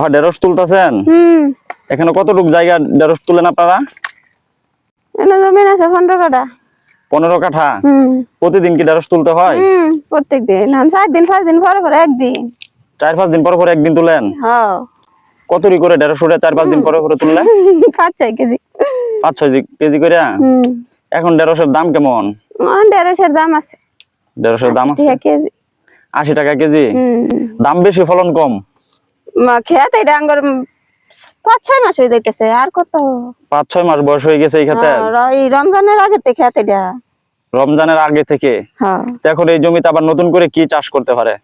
আবার ঢেঁড়স তুলতেছেন? হুম। এখানে কতটুক জায়গা ঢেঁড়স তুলেন আপনারা? জমিন আছে পনেরো কাটা পনেরো কাঠা? হুম। প্রতিদিন কি ঢেঁড়স তুলতে হয়? প্রত্যেক দিন চার দিন পাঁচ দিন পরে পরে একদিন। চার পাঁচ দিন পর পর একদিন তুলেন? হ্যাঁ। কতরি করে ঢেঁড়স উঠে চার পাঁচ দিন পরে পরে তুললে? পাঁচ ছয় কেজি। পাঁচ ছয় কেজি করে? হুম। এখন ঢেঁড়সের দাম কেমন? দেড়শের দাম আছে। ঢেঁড়সের দাম আছে? কেজি। আশি টাকা কেজি? হুম। দাম বেশি ফলন কম? খেতে এটা আঙ্গর পাঁচ ছয় মাস হয়ে যাইতেছে আর কত? পাঁচ ছয় মাস বয়স হয়ে গেছে এই খেতে? হ্যাঁ, এই রমজানের আগে থেকে খেতে এটা। রমজানের আগে থেকে? হ্যাঁ। এখন এই জমিতে আবার নতুন করে কি চাষ করতে পারে?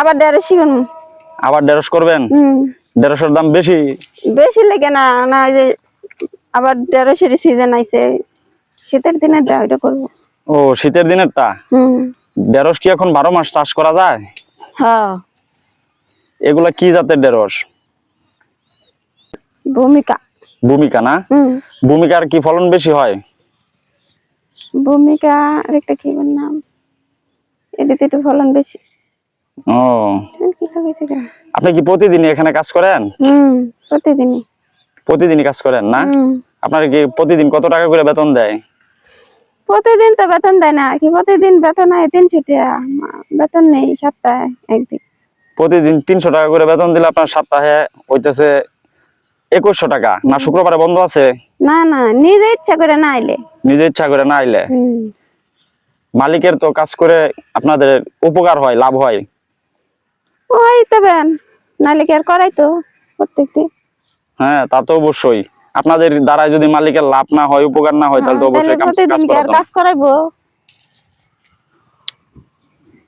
আবার দেড়শি আবার ঢেঁড়স করবেন? হুম। ঢেঁড়সের দাম বেশি? বেশি লেগে না না ওই যে আবার দেড়শের সিজন আইছে শীতের দিনে ওইটা করব। ও শীতের দিনেরটা? হুম। ঢেঁড়স কি এখন বারো মাস চাষ করা যায়? হ্যাঁ। এগুলা কি জাতের ঢেঁড়স? ভূমিকা। ভূমিকা না? ভূমিকার কি ফলন বেশি হয়? ভূমিকা আরেকটা কি নাম? এটাতে একটু ফলন বেশি। ও। কেন আপনি কি প্রতিদিন এখানে কাজ করেন? হুম প্রতিদিনই। প্রতিদিনই কাজ করেন না? আপনার কি প্রতিদিন কত টাকা করে বেতন দেয়? প্রতিদিন তো বেতন দেয় না কি প্রতিদিন বেতন হয় তিনশো টাকা বেতন নেই সপ্তাহে একদিন। প্রতিদিন তিনশো টাকা করে বেতন দিলে আপনার সপ্তাহে হইতেছে একুশশো টাকা। না শুক্রবারে বন্ধ আছে? না না নিজে ইচ্ছা করে না আইলে। নিজে ইচ্ছা করে না আইলে? মালিকের তো কাজ করে আপনাদের উপকার হয় লাভ হয়? ওই তবে নাইলে কি আর করাই তো প্রত্যেকদিন হ্যাঁ তা তো অবশ্যই। আপনাদের দ্বারা যদি মালিকের লাভ না হয় উপকার না হয় তাহলে তো হ্যাঁ, অবশ্যই। কাজ করাইবো।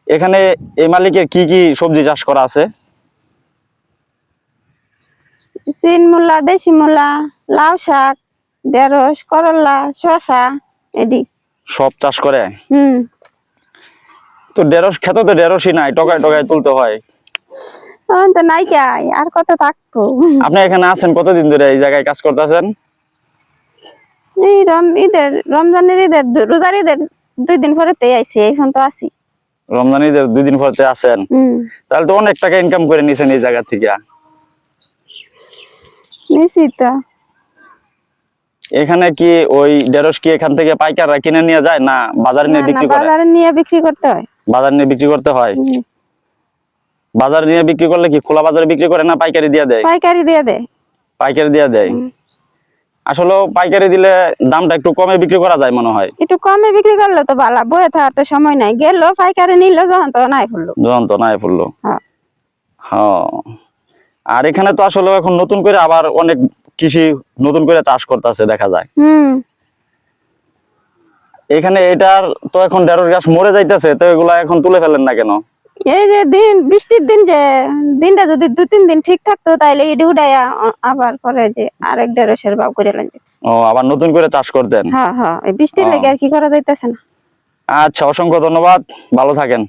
এখানে এই মালিকের কি কি সবজি চাষ করা আছে? সিন মূলা দেশি মূলা লাউ শাক ঢেঁড়স করলা শসা এডি। সব চাষ করে? হুম। তো ঢেঁড়স খেত তো ঢেঁড়সই নাই টকায় টকায় তুলতে হয়। তো নাই কাই আর কত থাকব? আপনি এখানে আছেন কতদিন ধরে এই জায়গায় কাজ করতেছেন? এই রম ঈদের রমজানের ঈদের রোজার ঈদের দুই দিন পরে তে আইসি এখন তো আসি রমজান ঈদের দুই দিন পরে হুম। তাহলে তো অনেক টাকা ইনকাম করে নিছেন এই জায়গা থেকে। এখানে কি ওই ঢেঁড়স কি এখান থেকে পাইকাররা কিনে নিয়ে যায় না বাজারে নিয়ে বিক্রি করে? বাজারে নিয়ে বিক্রি করতে হয়। বাজারে নিয়ে বিক্রি করতে হয়? বাজারে নিয়ে বিক্রি করলে কি খোলা বাজারে বিক্রি করে না পাইকারি দিয়ে দেয়? পাইকারি দিয়ে দেয়। পাইকারি দিয়ে দেয়। আসলে পাইকারি দিলে দামটা একটু কমে বিক্রি করা যায় মনে হয়। একটু কমে বিক্রি করলে তো ভালো বয়ে থাকার তো সময় নাই। গেল পাইকারি নিল যখন তো নাই ফুললো যখন তো নাই ফুললো হ্যাঁ। আর এখানে তো আসলে এখন নতুন করে আবার অনেক কৃষি নতুন করে চাষ করতেছে দেখা যায়। হুম। এখানে এটার তো এখন ঢেঁড়স গাছ মরে যাইতেছে তো এগুলা এখন তুলে ফেলেন না কেন? এই যে দিন বৃষ্টির দিন যে দিনটা যদি দু তিন দিন ঠিক থাকতো তাহলে এই উঠাইয়া আবার পরে যে আরেক দেড়শের ভাব করে লেন ও আবার নতুন করে চাষ করতেন? হ্যাঁ হ্যাঁ এই বৃষ্টির লাগে আর কি করা যাইতেছে না। আচ্ছা অসংখ্য ধন্যবাদ। ভালো থাকেন।